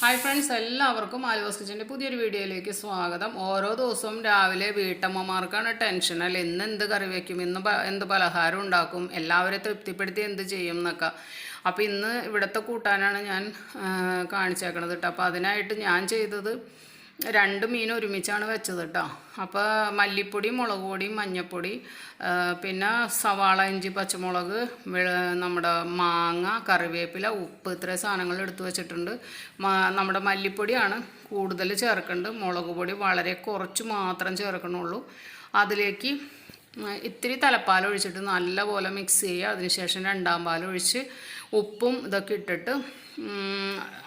Hi friends എല്ലാവർക്കും ആലുവാസ് കിച്ചന്റെ പുതിയൊരു വീഡിയോയിലേക്ക് സ്വാഗതം. ഓരോ ദിവസവും രാവിലെ വീട്ടമ്മമാർക്കാണ് ടെൻഷൻ അല്ല? ഇന്ന് എന്ത് കറി വയ്ക്കും ഇന്ന് എന്ത് പലഹാരം ഉണ്ടാക്കും? എല്ലാവരെ തൃപ്തിപ്പെടുത്തി എന്ത് ചെയ്യും എന്നൊക്കെ. അപ്പോൾ ഇന്ന് ഇവിടുത്തെ കൂട്ടാനാണ് ഞാൻ കാണിച്ചേക്കണത് കേട്ടോ. അപ്പോൾ അതിനായിട്ട് ഞാൻ ചെയ്തത് രണ്ട് മീൻ ഒരുമിച്ചാണ് വെച്ചത് കേട്ടോ അപ്പോൾ മല്ലിപ്പൊടി മുളക് പൊടി മഞ്ഞൾപ്പൊടി പിന്നെ സവാള ഇഞ്ചി പച്ചമുളക് നമ്മുടെ മാങ്ങ കറിവേപ്പില ഉപ്പ് ഇത്രയും സാധനങ്ങൾ എടുത്തു വെച്ചിട്ടുണ്ട്. നമ്മുടെ മല്ലിപ്പൊടിയാണ് കൂടുതൽ ചേർക്കേണ്ടത്. മുളക് പൊടി വളരെ കുറച്ച് മാത്രം ചേർക്കണുള്ളൂ. അതിലേക്ക് ഇത്തിരി തലപ്പാൽ ഒഴിച്ചിട്ട് നല്ലപോലെ മിക്സ് ചെയ്യുക. അതിനുശേഷം രണ്ടാം പാൽ ഒഴിച്ച് ഉപ്പും ഇതൊക്കെ ഇട്ടിട്ട്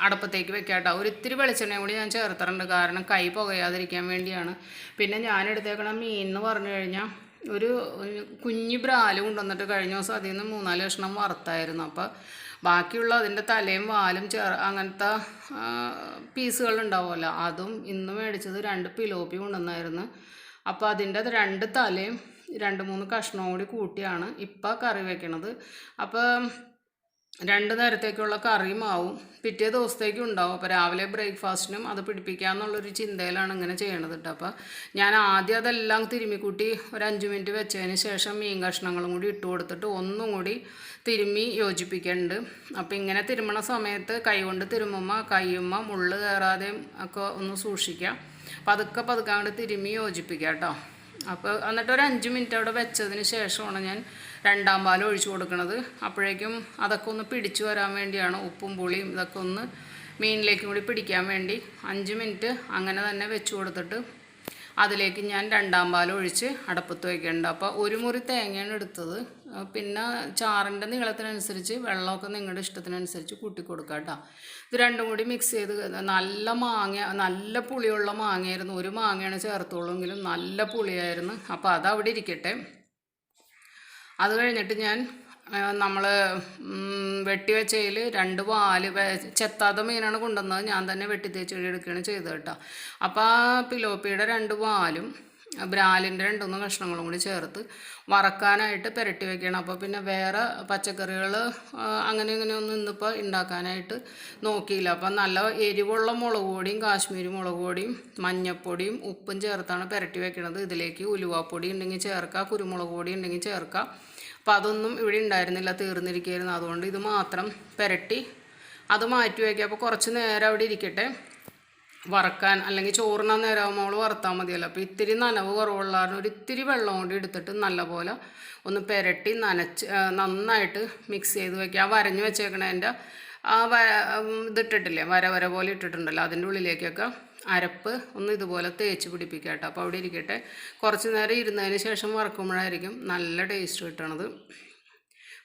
അടപ്പത്തേക്ക് വെക്കാം കേട്ടോ. ഒരു ഇത്തിരി കൂടി ഞാൻ ചേർത്തിട്ടുണ്ട്. കാരണം കൈ പുകയാതിരിക്കാൻ വേണ്ടിയാണ്. പിന്നെ ഞാൻ എടുത്തേക്കണ മീൻ എന്ന് പറഞ്ഞു കഴിഞ്ഞാൽ ഒരു കുഞ്ഞു ബ്രാൽ കൊണ്ടുവന്നിട്ട് കഴിഞ്ഞ ദിവസം അതിൽ നിന്ന് മൂന്നാൽ കഷ്ണം വറുത്തായിരുന്നു. അപ്പോൾ ബാക്കിയുള്ള അതിന്റെ തലയും വാലും ചേർ അങ്ങനത്തെ പീസുകൾ ഉണ്ടാവുമല്ലോ. അതും ഇന്ന് മേടിച്ചത് രണ്ട് പിലോപ്പി കൊണ്ടുവന്നായിരുന്നു. അപ്പോൾ അതിന്റെ രണ്ട് തലയും രണ്ട് മൂന്ന് കഷ്ണവും കൂടി കൂട്ടിയാണ് ഇപ്പം കറി വെക്കണത്. അപ്പോൾ രണ്ട് നേരത്തേക്കുള്ള കറിയും ആവും. പിറ്റേ ദിവസത്തേക്കും ഉണ്ടാവും. അപ്പോൾ രാവിലെ ബ്രേക്ക്ഫാസ്റ്റിനും അത് പിടിപ്പിക്കാമെന്നുള്ളൊരു ചിന്തയിലാണ് ഇങ്ങനെ ചെയ്യണത് കേട്ടോ അപ്പോൾ ഞാൻ ആദ്യം അതെല്ലാം തിരുമ്മിക്കൂട്ടി ഒരു അഞ്ച് മിനിറ്റ് വെച്ചതിന് ശേഷം മീൻ കഷ്ണങ്ങളും കൂടി ഇട്ട് കൊടുത്തിട്ട് ഒന്നും കൂടി തിരുമ്മി യോജിപ്പിക്കുന്നുണ്ട് അപ്പോൾ ഇങ്ങനെ തിരുമ്മണ സമയത്ത് കൈ കൊണ്ട് തിരുമ്മുമ്പോൾ കയ്യുമ്മ മുള്ള് കയറാതെയും ഒക്കെ ഒന്ന് സൂക്ഷിക്കാം. പതുക്കെ പതുക്കെ അങ്ങോട്ട് തിരുമ്മി യോജിപ്പിക്കാം കേട്ടോ അപ്പോൾ എന്നിട്ട് ഒരു അഞ്ച് മിനിറ്റ് അവിടെ വെച്ചതിന് ശേഷമാണ് ഞാൻ രണ്ടാം പാൽ ഒഴിച്ചു കൊടുക്കുന്നത് അപ്പോഴേക്കും അതൊക്കെ ഒന്ന് പിടിച്ചു വരാൻ വേണ്ടിയാണ് ഉപ്പും പുളിയും ഇതൊക്കെ ഒന്ന് മീനിലേക്കും കൂടി പിടിക്കാൻ വേണ്ടി അഞ്ച് മിനിറ്റ് അങ്ങനെ തന്നെ വെച്ച് കൊടുത്തിട്ട് അതിലേക്ക് ഞാൻ രണ്ടാം പാൽ ഒഴിച്ച് അടപ്പത്ത് വയ്ക്കുന്നുണ്ട് അപ്പോൾ ഒരു മുറി തേങ്ങയാണ് എടുത്തത്. പിന്നെ ചാറിന്റെ നീളത്തിനനുസരിച്ച് വെള്ളമൊക്കെ നിങ്ങളുടെ ഇഷ്ടത്തിനനുസരിച്ച് കൂട്ടി കൊടുക്കുക കേട്ടോ. ഇത് രണ്ടും കൂടി മിക്സ് ചെയ്ത് നല്ല മാങ്ങ നല്ല പുളിയുള്ള മാങ്ങയായിരുന്നു. ഒരു മാങ്ങയാണ് ചേർത്തുള്ളൂങ്കിലും നല്ല പുളിയായിരുന്നു. അപ്പോൾ അത് അവിടെ ഇരിക്കട്ടെ. അത് കഴിഞ്ഞിട്ട് ഞാൻ നമ്മൾ വെട്ടി വെച്ചതിൽ രണ്ട് വെ- ചെത്താത്ത മീനാണ് കൊണ്ടുവന്നത്. ഞാൻ തന്നെ വെട്ടി തേച്ച് എടുക്കുകയാണ് ചെയ്തത് കേട്ടോ. അപ്പോൾ ആ പിലോപ്പിയുടെ രണ്ട് വാലും ബ്രാലിന്റെ രണ്ടൊന്ന് കഷ്ണങ്ങളും കൂടി ചേർത്ത് വറക്കാനായിട്ട് പുരട്ടി വെക്കണം അപ്പോൾ പിന്നെ വേറെ പച്ചക്കറികൾ അങ്ങനെ ഇങ്ങനെയൊന്നും ഇന്നിപ്പോൾ ഉണ്ടാക്കാനായിട്ട് നോക്കിയില്ല. അപ്പം നല്ല എരിവുള്ള മുളക് പൊടിയും കാശ്മീരി മുളക് പൊടിയും മഞ്ഞൾപ്പൊടിയും ഉപ്പും ചേർത്താണ് പുരട്ടി വെക്കണത്. ഇതിലേക്ക് ഉലുവാപ്പൊടി ഉണ്ടെങ്കിൽ ചേർക്കുക കുരുമുളക് പൊടി ഉണ്ടെങ്കിൽ ചേർക്കുക അപ്പോൾ അതൊന്നും ഇവിടെ ഉണ്ടായിരുന്നില്ല തീർന്നിരിക്കുകയായിരുന്നു. അതുകൊണ്ട് ഇത് മാത്രം പുരട്ടി അത് മാറ്റി വയ്ക്കുക. അപ്പോൾ കുറച്ച് നേരം അവിടെ ഇരിക്കട്ടെ. വറക്കാൻ അല്ലെങ്കിൽ ചോറിനാൻ നേരമാകുമ്പോൾ അവൾ വറുത്താൽ മതിയല്ലോ. അപ്പോൾ ഇത്തിരി നനവ് കുറവുള്ള ഒരു ഇത്തിരി വെള്ളം കൊണ്ട് എടുത്തിട്ട് നല്ലപോലെ ഒന്ന് പുരട്ടി നനച്ച് നന്നായിട്ട് മിക്സ് ചെയ്ത് വയ്ക്കുക. ആ വരഞ്ഞ് വെച്ചേക്കണതിന്റെ ആ വ ഇതിട്ടിട്ടില്ലേ? വര വര പോലെ ഇട്ടിട്ടുണ്ടല്ലോ. അതിന്റെ ഉള്ളിലേക്കൊക്കെ അരപ്പ് ഒന്ന് ഇതുപോലെ തേച്ച് പിടിപ്പിക്കുക കേട്ടോ. അപ്പോൾ അവിടെ ഇരിക്കട്ടെ. കുറച്ച് നേരം ഇരുന്നതിന് ശേഷം വറക്കുമ്പോഴായിരിക്കും നല്ല ടേസ്റ്റ് കിട്ടണത്.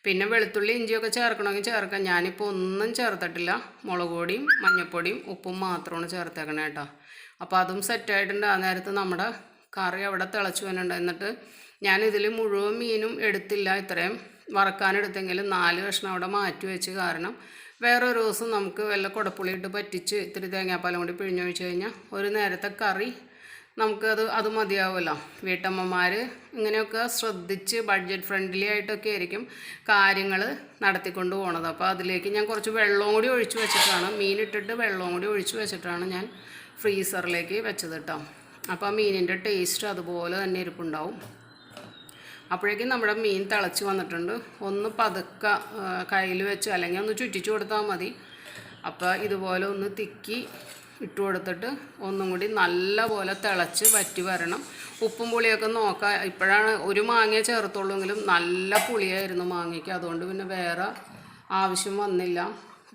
പിന്നെ വെളുത്തുള്ളി ഇഞ്ചിയൊക്കെ ചേർക്കണമെങ്കിൽ ചേർക്കാം. ഞാനിപ്പോൾ ഒന്നും ചേർത്തിട്ടില്ല. മുളക് പൊടിയും മഞ്ഞൾപ്പൊടിയും ഉപ്പും മാത്രമാണ് ചേർത്തേക്കണേ കേട്ടോ. അപ്പോൾ അതും സെറ്റായിട്ടുണ്ട് ആ നേരത്ത് നമ്മുടെ കറി അവിടെ തിളച്ച് വരുന്നുണ്ട് എന്നിട്ട് ഞാനിതിൽ മുഴുവൻ മീനും എടുത്തില്ല ഇത്രയും. വറക്കാനെടുത്തെങ്കിൽ നാല് കഷ്ണം അവിടെ മാറ്റി വെച്ച് കാരണം വേറൊരു ദിവസം നമുക്ക് വല്ല കുടപ്പുളി പറ്റിച്ച് ഇത്തിരി തേങ്ങാപ്പാലം കൂടി പിഴിഞ്ഞൊഴിച്ച് കഴിഞ്ഞാൽ ഒരു നേരത്തെ കറി നമുക്കത് അത് മതിയാവുമല്ലോ. വീട്ടമ്മമാർ ഇങ്ങനെയൊക്കെ ശ്രദ്ധിച്ച് ബഡ്ജറ്റ് ഫ്രണ്ട്ലി ആയിട്ടൊക്കെ ആയിരിക്കും കാര്യങ്ങൾ നടത്തിക്കൊണ്ട് പോണത്. അപ്പോൾ അതിലേക്ക് ഞാൻ കുറച്ച് വെള്ളവും കൂടി ഒഴിച്ച് വെച്ചിട്ടാണ് മീനിട്ടിട്ട് വെള്ളവും കൂടി ഒഴിച്ച് വെച്ചിട്ടാണ് ഞാൻ ഫ്രീസറിലേക്ക് വെച്ചത് കേട്ടോ അപ്പോൾ ആ മീനിന്റെ ടേസ്റ്റ് അതുപോലെ തന്നെ ഇരിപ്പുണ്ടാവും. അപ്പോഴേക്കും നമ്മുടെ മീൻ തിളച്ച് വന്നിട്ടുണ്ട്. ഒന്ന് പതുക്കെ കയ്യിൽ വെച്ച് അല്ലെങ്കിൽ ഒന്ന് ചുറ്റിച്ചു കൊടുത്താൽ മതി. അപ്പോൾ ഇതുപോലെ ഒന്ന് തിക്കി ഇട്ട് കൊടുത്തിട്ട് ഒന്നും കൂടി നല്ല പോലെ തിളച്ച് വറ്റി വരണം. ഉപ്പും പുളിയൊക്കെ നോക്കാം. ഇപ്പോഴാണ് ഒരു മാങ്ങ ചേർത്തുള്ളൂങ്കിലും നല്ല പുളിയായിരുന്നു മാങ്ങയ്ക്ക്. അതുകൊണ്ട് പിന്നെ വേറെ ആവശ്യം വന്നില്ല.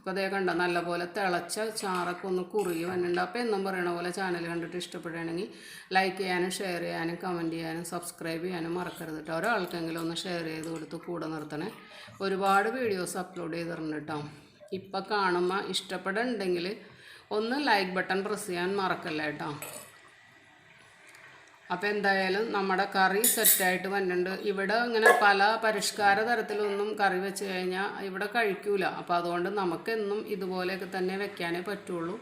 അപ്പോൾ അതേ കണ്ട? നല്ലപോലെ തിളച്ച ചാറൊക്കെ ഒന്ന് കുറുകി വന്നിട്ടുണ്ട്. അപ്പോൾ എന്നും പറയണ പോലെ ചാനൽ കണ്ടിട്ട് ഇഷ്ടപ്പെടുകയാണെങ്കിൽ ലൈക്ക് ചെയ്യാനും ഷെയർ ചെയ്യാനും കമന്റ് ചെയ്യാനും സബ്സ്ക്രൈബ് ചെയ്യാനും മറക്കരുത് കേട്ടോ ഒരാൾക്കെങ്കിലും ഒന്ന് ഷെയർ ചെയ്ത് കൊടുത്ത് കൂടെ നിർത്തണേ. ഒരുപാട് വീഡിയോസ് അപ്ലോഡ് ചെയ്തിട്ടുണ്ട് കേട്ടോ ഇപ്പം കാണുമ്പോൾ ഇഷ്ടപ്പെടുന്നുണ്ടെങ്കിൽ ഒന്ന് ലൈക്ക് ബട്ടൺ പ്രസ് ചെയ്യാൻ മറക്കല്ല കേട്ടോ അപ്പോൾ എന്തായാലും നമ്മുടെ കറി സെറ്റായിട്ട് വന്നിട്ടുണ്ട്. ഇവിടെ ഇങ്ങനെ പല പരിഷ്കാര തരത്തിലൊന്നും കറി വെച്ച് കഴിഞ്ഞാൽ ഇവിടെ കഴിക്കൂല. അപ്പോൾ അതുകൊണ്ട് നമുക്കെന്നും ഇതുപോലെയൊക്കെ തന്നെ വെക്കാനേ പറ്റുള്ളൂ.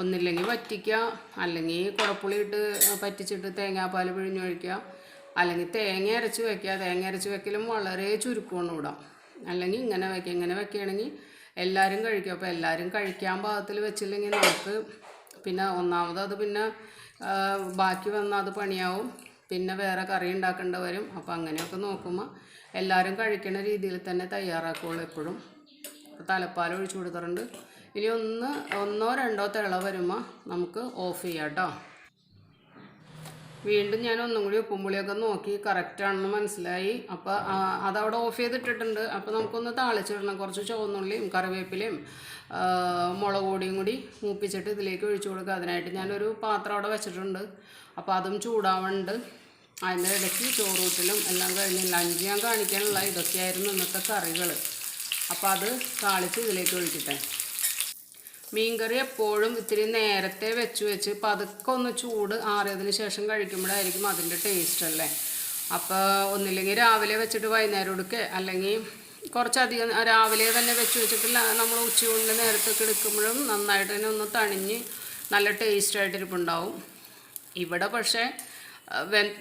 ഒന്നില്ലെങ്കിൽ വറ്റിക്കുക അല്ലെങ്കിൽ കുഴപ്പുളിയിട്ട് പറ്റിച്ചിട്ട് തേങ്ങാപ്പാൽ പിഴിഞ്ഞൊഴിക്കുക അല്ലെങ്കിൽ തേങ്ങ അരച്ച് വെക്കുക തേങ്ങ അരച്ച് വെക്കലും വളരെ ചുരുക്കമാണ് ഇവിടെ. അല്ലെങ്കിൽ ഇങ്ങനെ വെക്കുക ഇങ്ങനെ വെക്കുകയാണെങ്കിൽ എല്ലാവരും കഴിക്കും. അപ്പോൾ എല്ലാവരും കഴിക്കാൻ പാകത്തിൽ വെച്ചില്ലെങ്കിൽ നമുക്ക് പിന്നെ ഒന്നാമത് അത് പിന്നെ ബാക്കി വന്നാൽ അത് പണിയാവും. പിന്നെ വേറെ കറി ഉണ്ടാക്കേണ്ടി വരും അപ്പോൾ അങ്ങനെയൊക്കെ നോക്കുമ്പോൾ എല്ലാവരും കഴിക്കുന്ന രീതിയിൽ തന്നെ തയ്യാറാക്കുള്ളൂ എപ്പോഴും. തലപ്പാൽ ഒഴിച്ചു കൊടുക്കാറുണ്ട് ഇനി ഒന്ന് ഒന്നോ രണ്ടോ തിള വരുമ്പോൾ നമുക്ക് ഓഫ് ചെയ്യാം കേട്ടോ വീണ്ടും ഞാൻ ഒന്നും കൂടി ഉപ്പും പുളിയൊക്കെ നോക്കി കറക്റ്റാണെന്ന് മനസ്സിലായി. അപ്പോൾ അതവിടെ ഓഫ് ചെയ്തിട്ടിട്ടുണ്ട്. അപ്പോൾ നമുക്കൊന്ന് താളിച്ചിടണം. കുറച്ച് ചുവന്നുള്ളിയും കറിവേപ്പിലയും മുളക് പൊടിയും കൂടി മൂപ്പിച്ചിട്ട് ഇതിലേക്ക് ഒഴിച്ചു കൊടുക്കുക. അതിനായിട്ട് ഞാനൊരു പാത്രം അവിടെ വെച്ചിട്ടുണ്ട്. അപ്പോൾ അതും ചൂടാവുന്നുണ്ട് അതിന്റെ ഇടയ്ക്ക് ചോറൂട്ടിലും എല്ലാം കഴിഞ്ഞ് ലഞ്ച് ഞാൻ കാണിക്കാനുള്ള ഇതൊക്കെയായിരുന്നു ഇന്നത്തെ കറികൾ അപ്പോൾ അത് താളിച്ച് ഇതിലേക്ക് ഒഴിക്കട്ടെ. മീൻകറി എപ്പോഴും ഇത്തിരി നേരത്തെ വെച്ച് വെച്ച് പതുക്കെ ഒന്ന് ചൂട് ആറിയതിന് ശേഷം കഴിക്കുമ്പോഴായിരിക്കും അതിന്റെ ടേസ്റ്റ് അല്ലേ? അപ്പോൾ ഒന്നില്ലെങ്കിൽ രാവിലെ വെച്ചിട്ട് വൈകുന്നേരം എടുക്കുക അല്ലെങ്കിൽ കുറച്ചധികം രാവിലെ തന്നെ വെച്ച് വെച്ചിട്ട് നമ്മൾ ഉച്ചയൂണിന്റെ നേരത്തൊക്കെ എടുക്കുമ്പോഴും നന്നായിട്ട് തന്നെ ഒന്ന് തണിഞ്ഞ് നല്ല ടേസ്റ്റ് ആയിട്ടിരിപ്പുണ്ടാവും. ഇവിടെ പക്ഷേ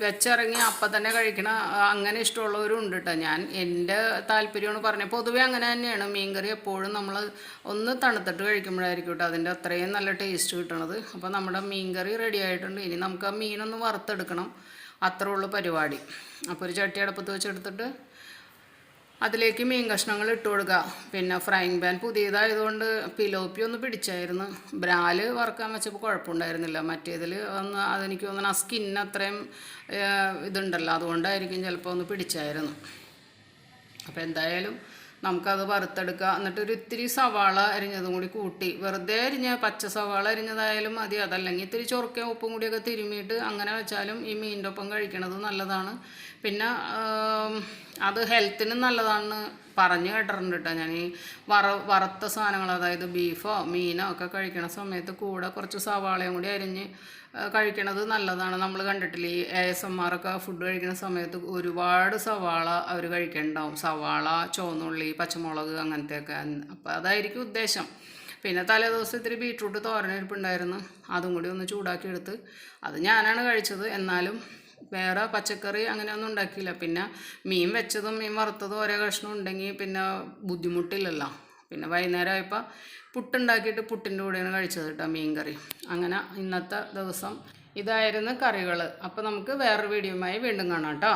വെച്ചിറങ്ങി അപ്പം തന്നെ കഴിക്കണ അങ്ങനെ ഇഷ്ടമുള്ളവരും ഉണ്ട് കേട്ടോ ഞാൻ എന്റെ താല്പര്യമാണ് പറഞ്ഞത്. പൊതുവേ അങ്ങനെ തന്നെയാണ്. മീൻകറി എപ്പോഴും നമ്മൾ ഒന്ന് തണുത്തിട്ട് കഴിക്കുമ്പോഴായിരിക്കും കേട്ടോ അതിന്റെ അത്രയും നല്ല ടേസ്റ്റ് കിട്ടണത്. അപ്പോൾ നമ്മുടെ മീൻകറി റെഡി ആയിട്ടുണ്ട്. ഇനി നമുക്ക് ആ മീനൊന്ന് വറുത്തെടുക്കണം. അത്രേ ഉള്ളൂ പരിപാടി. അപ്പോൾ ഒരു ചട്ടി അടുപ്പത്ത് വെച്ചെടുത്തിട്ട് അതിലേക്ക് മീൻ കഷ്ണങ്ങൾ ഇട്ട് കൊടുക്കുക. പിന്നെ ഫ്രൈങ് പാൻ പുതിയതായതുകൊണ്ട് പിലോപ്പി ഒന്ന് പിടിച്ചായിരുന്നു. ബ്രാൽ വറുക്കാൻ വെച്ചപ്പോൾ കുഴപ്പമുണ്ടായിരുന്നില്ല. മറ്റേതിൽ ഒന്ന് അതെനിക്ക് തോന്നുന്നു ആ സ്കിൻ അത്രയും ഇതുണ്ടല്ലോ. അതുകൊണ്ടായിരിക്കും ചിലപ്പോൾ ഒന്ന് പിടിച്ചായിരുന്നു. അപ്പോൾ എന്തായാലും നമുക്കത് വറുത്തെടുക്കുക എന്നിട്ട് ഒരു ഇത്തിരി സവാള അരിഞ്ഞതും കൂടി കൂട്ടി. വെറുതെ അരിഞ്ഞ പച്ച സവാള അരിഞ്ഞതായാലും മതി. അതല്ലെങ്കിൽ ഇത്തിരി ചൊറുക്കയും ഉപ്പും കൂടിയൊക്കെ തിരുമിയിട്ട് അങ്ങനെ വെച്ചാലും ഈ മീനിന്റെ ഒപ്പം കഴിക്കണത് നല്ലതാണ്. പിന്നെ അത് ഹെൽത്തിന് നല്ലതാണെന്ന് പറഞ്ഞു കേട്ടിട്ടുണ്ട് കേട്ടോ ഞാൻ ഈ വറ വറുത്ത സാധനങ്ങൾ അതായത് ബീഫോ മീനോ ഒക്കെ കഴിക്കണ സമയത്ത് കൂടെ കുറച്ച് സവാളയും കൂടി അരിഞ്ഞ് കഴിക്കണത് നല്ലതാണ്. നമ്മൾ കണ്ടിട്ടില്ല ഈ എ എസ് എം ഫുഡ് കഴിക്കുന്ന സമയത്ത് ഒരുപാട് സവാള അവർ കഴിക്കണ്ടാവും. സവാള ചുവന്നുള്ളി പച്ചമുളക് അങ്ങനത്തെയൊക്കെ. അപ്പോൾ അതായിരിക്കും ഉദ്ദേശം. പിന്നെ തലേദിവസം ഇത്തിരി ബീട്രൂട്ട് തോരനിരിപ്പുണ്ടായിരുന്നു. അതും കൂടി ഒന്ന് ചൂടാക്കി എടുത്ത് അത് ഞാനാണ് കഴിച്ചത്. എന്നാലും വേറെ പച്ചക്കറി അങ്ങനെയൊന്നും ഉണ്ടാക്കിയില്ല. പിന്നെ മീൻ വെച്ചതും മീൻ വറുത്തതും ഒരേ കഷ്ണം ഉണ്ടെങ്കിൽ പിന്നെ ബുദ്ധിമുട്ടില്ലല്ലോ. പിന്നെ വൈകുന്നേരം ആയപ്പോൾ പുട്ടുണ്ടാക്കിയിട്ട് പുട്ടിന്റെ കൂടെയാണ് കഴിച്ചത് കേട്ടോ മീൻ കറി അങ്ങനെ ഇന്നത്തെ ദിവസം ഇതായിരുന്നു കറികൾ അപ്പോൾ നമുക്ക് വേറൊരു വീഡിയോയുമായി വീണ്ടും കാണാം കേട്ടോ